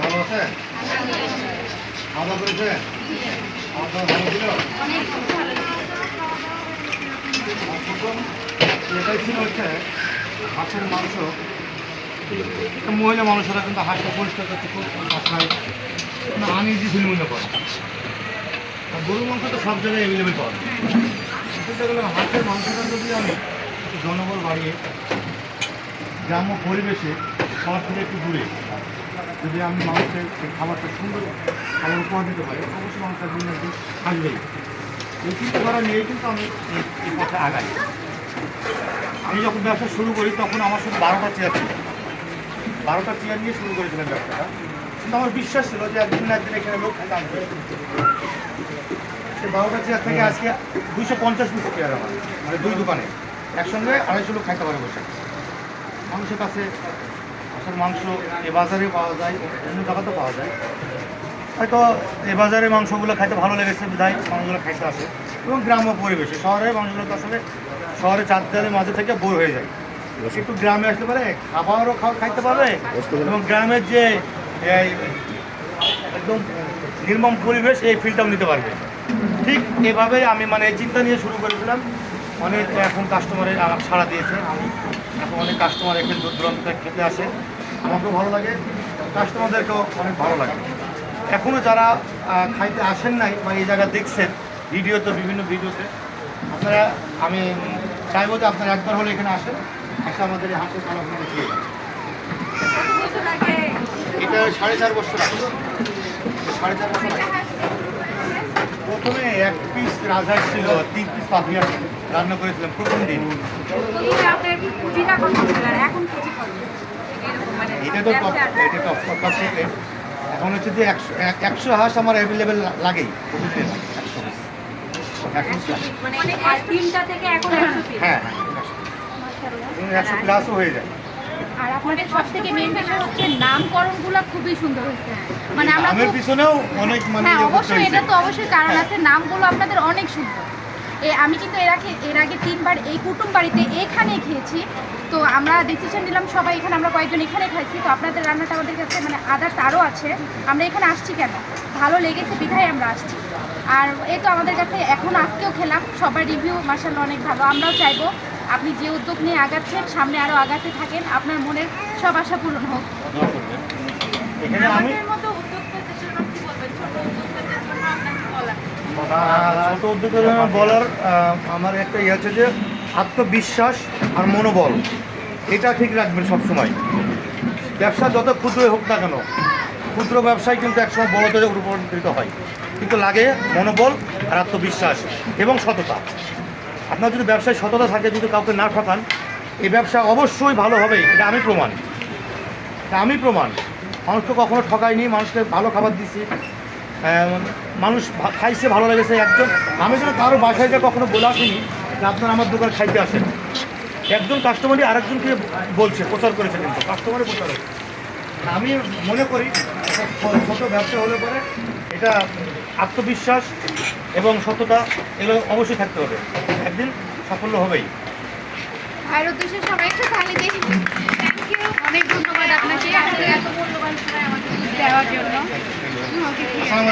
ভালো আছে এটাই হচ্ছে হাঁসের মাংস মহিলা মানুষেরা কিন্তু হাঁসটা পরিষ্কার করতে খুব আমি আনইজি ফিল মনে করে। আর গরুর মাংস তো সব জায়গায় অ্যাভেলেবেল পাওয়া যায়। হাঁসের মাংসটা যদি আমি জনবল বাড়িয়ে গ্রাম্য পরিবেশে শহর থেকে একটু দূরে। যদি আমি মানুষের খাবারটা সুন্দর খাবার উপহার দিতে পারি, অবশ্যই মানুষের জন্য একটু থাকবেই এই চিন্তা করা নিয়েই কিন্তু আমি এই- পথে আগাই। আমি যখন ব্যবসা শুরু করি, তখন আমার শুধু বারোটা চেয়ার ছিল। বারোটা চেয়ার নিয়ে শুরু করেছিলাম ব্যবসাটা। কিন্তু আমার বিশ্বাস ছিল যে একদিন না একদিন এখানে লোক খাইতে আসবে। সেই বারোটা চেয়ার থেকে আজকে দুইশো পঞ্চাশ পিস চেয়ার আমার মানে দুই দোকানে। একসঙ্গে আড়াইশো লোক খাইতে পারে বসে। মানুষের কাছে আসল মাংস এ বাজারে পাওয়া যায়, অন্য জায়গাতেও পাওয়া যায়। হয়তো এ বাজারে মাংসগুলো খাইতে ভালো লেগেছে, বিধায় মানুষগুলো খাইতে আসে। এবং গ্রাম্য পরিবেশে, শহরে মানুষগুলো তো আসলে শহরে চার দেওয়ালের মাঝে থেকে বোর হয়ে যায়। একটু গ্রামে আসতে পারে খাবারও খাওয়া খাইতে পারবে এবং গ্রামের যে একদম নির্মম পরিবেশ, এই ফিলটাও নিতে পারবে। ঠিক এভাবেই আমি মানে চিন্তা নিয়ে শুরু করেছিলাম। অনেক এখন কাস্টমারে আমার সাড়া দিয়েছে। আমি এখন অনেক কাস্টমার এখানে দূর দূরান্ত খেতে আসে। আমাকেও ভালো লাগে কাস্টমারদেরকেও অনেক ভালো লাগে। এখনও যারা খাইতে আসেন নাই বা এই জায়গা দেখছেন ভিডিওতে বিভিন্ন ভিডিওতে আপনারা আমি চাইব যে আপনারা একবার হলে এখানে আসেন এসে আমাদের এই হাঁসের খানাগুলো খেয়ে এটা সাড়ে চার বছর আগে। সাড়ে চার বছর আগে। প্রথমে এক পিস রাজহাঁস ছিল তিন পিস পাখিয়া রান্না করেছিলাম প্রথম দিন। এটা তো এটা টপ টপ থেকে এখন হচ্ছে যে একশো এক- একশো হাঁস আমার অ্যাভেলেবেল লাগেই। একশো। মানে হ্যাঁ একশো প্লাসও হয়ে যায়। আর আপনাদের সব থেকে মেন বিষয় হচ্ছে নামকরণগুলো খুবই সুন্দর হয়েছে। মানে আমরা খুব- পিছনেও অনেক মানে হ্যাঁ অবশ্যই এটা তো অবশ্যই কারণ হ্যাঁ। আছে নামগুলো আপনাদের অনেক সুন্দর। এ আমি কিন্তু এর আগে এর আগে তিনবার এই কুটুম বাড়িতে এখানে খেয়েছি। তো আমরা ডিসিশন নিলাম সবাই এখানে আমরা কয়েকজন এখানে খাইছি। তো আপনাদের রান্নাটা আমাদের কাছে মানে আদার্স আরও আছে। আমরা এখানে আসছি কেন? ভালো লেগেছে বিধায় আমরা আসছি। আর এই তো আমাদের কাছে এখন আজকেও খেলাম। সবার রিভিউ মার্শাল্লাহ অনেক ভালো। আমরাও চাইব আপনি যে উদ্যোগ নিয়ে আগাচ্ছেন সামনে আরও আগাতে থাকেন। আপনার মনের সব আশা পূরণ হোক। এখানে আমি ছোট উদ্যোগের জন্য বলার? আমার একটা ইয়ে আছে যে আত্মবিশ্বাস আর মনোবল এটা ঠিক রাখবেন সবসময়। ব্যবসা যত ক্ষুদ্রই হোক না কেন ক্ষুদ্র ব্যবসায় কিন্তু একসময় বড়দের রূপান্তরিত হয়। কিন্তু লাগে মনোবল আর আত্মবিশ্বাস এবং সততা। আপনার যদি ব্যবসায় সততা থাকে যদি কাউকে না ঠকান এই ব্যবসা অবশ্যই ভালো হবে এটা আমি প্রমাণ। এটা আমি প্রমাণ। মানুষকে কখনো ঠকাইনি, মানুষকে ভালো খাবার দিছি। মানুষ খাইছে, ভালো লেগেছে একজন আমি যেন কারও বাসায় যা কখনো বলে আসিনি যে আপনারা আমার দোকান খাইতে আসেন। একজন কাস্টমারই আরেকজনকে বলছে, প্রচার করেছে কিন্তু। কাস্টমারই প্রচার আমি মনে করি ছোট ব্যবসা হলে পরে এটা আত্মবিশ্বাস এবং সততা, এগুলো অবশ্যই থাকতে হবে। একদিন সাফল্য হবেই। আর উদ্দেশ্যে সবাই একটু ইউ অনেক ধন্যবাদ আপনাকে। আজকে এত মূল্যবান সময় আমাদের দেওয়ার জন্য।